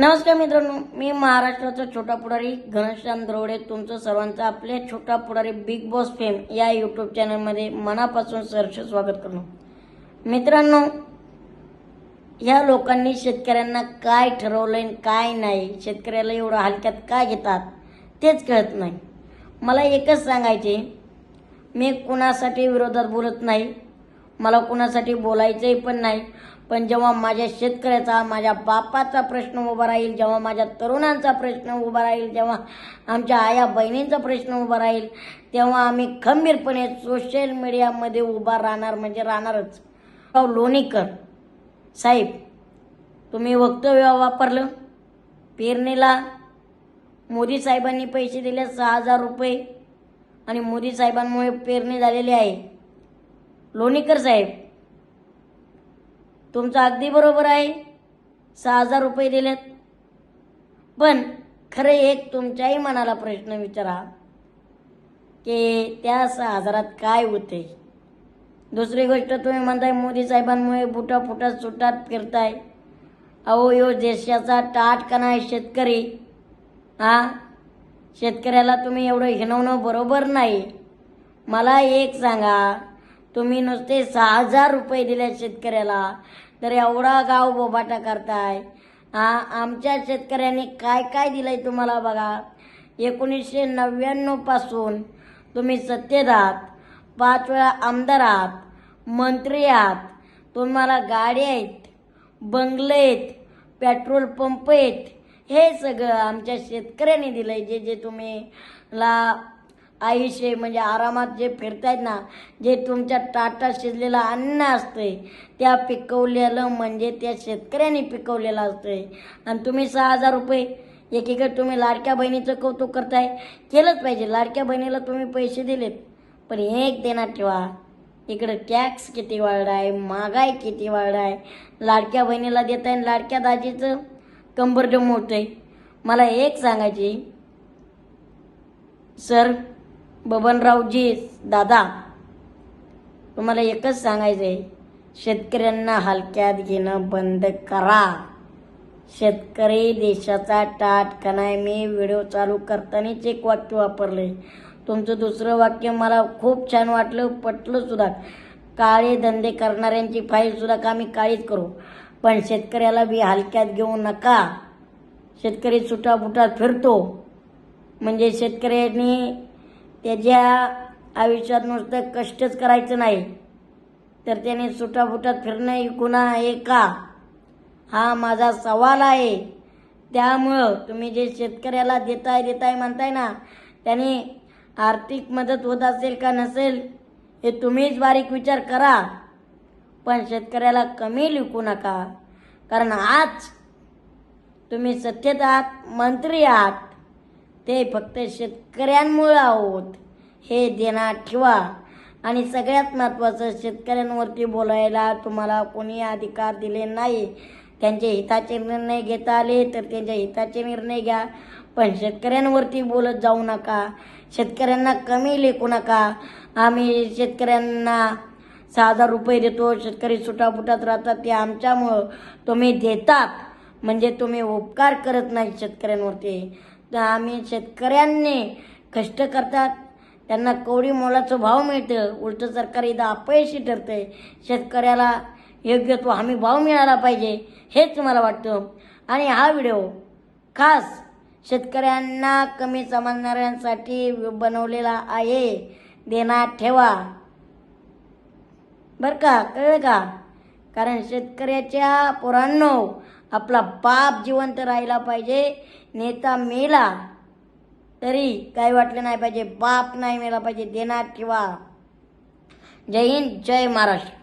नमस्कार मित्रांनो मी महाराष्ट्राचा छोटा पुढारी घनश्याम द्रोडे तुमचं सर्वांचं आपल्या Chhota Pudhari Big Boss fame या यूट्यूब चॅनलमध्ये मनापासून सहर्ष स्वागत करतो. मित्रांनो ह्या लोकांनी शेतकऱ्यांना काय ठरवलंय आणि काय नाही शेतकऱ्याला एवढं हलक्यात काय घेतात तेच कळत नाही. मला एकच सांगायचे मी कुणासाठी विरोधात बोलत नाही मला कुणासाठी बोलायचंही पण नाही. पण जेव्हा माझ्या शेतकऱ्याचा माझ्या बापाचा प्रश्न उभा राहील जेव्हा माझ्या तरुणांचा प्रश्न उभा राहील जेव्हा आमच्या आया बहिणींचा प्रश्न उभा राहील तेव्हा आम्ही खंबीरपणे सोशल मीडियामध्ये उभा राहणार म्हणजे राहणारच. लोणीकर साहेब तुम्ही वक्तव्य वापरलं. पेरणीला मोदी साहेबांनी पैसे दिले सहा हजार रुपये आणि मोदी साहेबांमुळे पेरणी झालेली आहे. लोणीकर साहेब तुमचं अगदी बरोबर आहे. सहा हजार रुपये दिलेत. पण खरं एक तुमच्याही मनाला प्रश्न विचारा की त्या सहा हजारात काय होते? दुसरी गोष्ट तुम्ही म्हणताय मोदी साहेबांमुळे बुटा फुटात सुटात फिरताय. अहो यो देशाचा टाटकणा आहे शेतकरी. हा? शेतकऱ्याला तुम्ही एवढं हिणवणं बरोबर नाही. मला एक सांगा तुम्ही नुसते सहा हजार रुपये दिले शेतकऱ्याला तर एवढा गाव बोबाटा करताय. हा आमच्या शेतकऱ्यांनी काय काय दिलंय तुम्हाला बघा? एकोणीसशे नव्याण्णवपासून तुम्ही सत्तेत आहात पाच वेळा आमदार आहात मंत्री आहात तुम्हाला गाड्या आहेत बंगले आहेत पेट्रोल पंप आहेत हे सगळं आमच्या शेतकऱ्यांनी दिलंय जे जे तुम्ही ला आयुष्य म्हणजे आरामात जे फिरतायत ना जे तुमच्या टाटा शिजलेलं अन्न असतंय त्या पिकवलेलं म्हणजे त्या शेतकऱ्यांनी पिकवलेलं असतंय. आणि तुम्ही सहा हजार रुपये एकीकडे तुम्ही लाडक्या बहिणीचं कौतुक करताय केलंच पाहिजे. लाडक्या बहिणीला तुम्ही पैसे दिलेत पण एक देणार ठेवा. इकडं टॅक्स किती वाढला आहे महागाई किती वाढला आहे लाडक्या बहिणीला देत आहे लाडक्या दाजीचं कंबरडं मोठं आहे. मला एक सांगायची सर बबनरावजी दादा तुम्हाला एकच सांगायचं आहे शेतकऱ्यांना हलक्यात घेणं बंद करा. शेतकरी देशाचा टाटकणा आहे मी व्हिडिओ चालू करतानाच एक वाक्य वापरले तुमचं दुसरं वाक्य मला खूप छान वाटलं पटलं सुद्धा. काळे धंदे करणाऱ्यांची फाईल सुद्धा का आम्ही काळीच करू? पण शेतकऱ्याला बी हलक्यात घेऊ नका. शेतकरी सुटाफुटात फिरतो. म्हणजे शेतकऱ्यांनी त्याच्या आयुष्यात नुसतं कष्टच करायचं नाही. तर त्याने सुटाफुटात फिरणं ही गुन्हा आहे का? हा माझा सवाल आहे. त्यामुळं तुम्ही जे शेतकऱ्याला देताय देताय म्हणताय ना त्याने आर्थिक मदत होत असेल का नसेल हे तुम्हीच बारीक विचार करा. पण शेतकऱ्याला कमी लिखू नका. कारण आज तुम्ही सत्तेत आहात मंत्री आहात. ते फक्त शेतकऱ्यांमुळं आहोत हे देण्यात ठेवा. आणि सगळ्यात महत्त्वाचं शेतकऱ्यांवरती बोलायला तुम्हाला कोणी अधिकार दिले नाही. त्यांचे हिताचे निर्णय घेता आले तर त्यांच्या हिताचे निर्णय घ्या. पण शेतकऱ्यांवरती बोलत जाऊ नका. शेतकऱ्यांना कमी लेखू नका. आम्ही शेतकऱ्यांना सहा हजार रुपये देतो. शेतकरी सुटाफुटात राहतात ते आमच्यामुळं. तुम्ही देतात. म्हणजे तुम्ही उपकार करत नाही शेतकऱ्यांवरती. तर आम्ही शेतकऱ्यांनी कष्ट करतात. त्यांना कोवडी मोलाचं भाव मिळतं. उलटं सरकार इथं अपयशी ठरतंय. शेतकऱ्याला योग्य तो हमी भाव मिळाला पाहिजे हेच मला वाटतं. आणि हा व्हिडिओ खास शेतकऱ्यांना कमी समजणाऱ्यांसाठी बनवलेला आहे. देण्यात ठेवा. बरं का? कळलं का? कारण शेतकऱ्याच्या पोरांनो आपला बाप जिवंत राहिला पाहिजे नेता मेला तरी काही वाटलं नाही पाहिजे बाप नाही मेला पाहिजे देणार किंवा? जय हिंद जय महाराष्ट्र.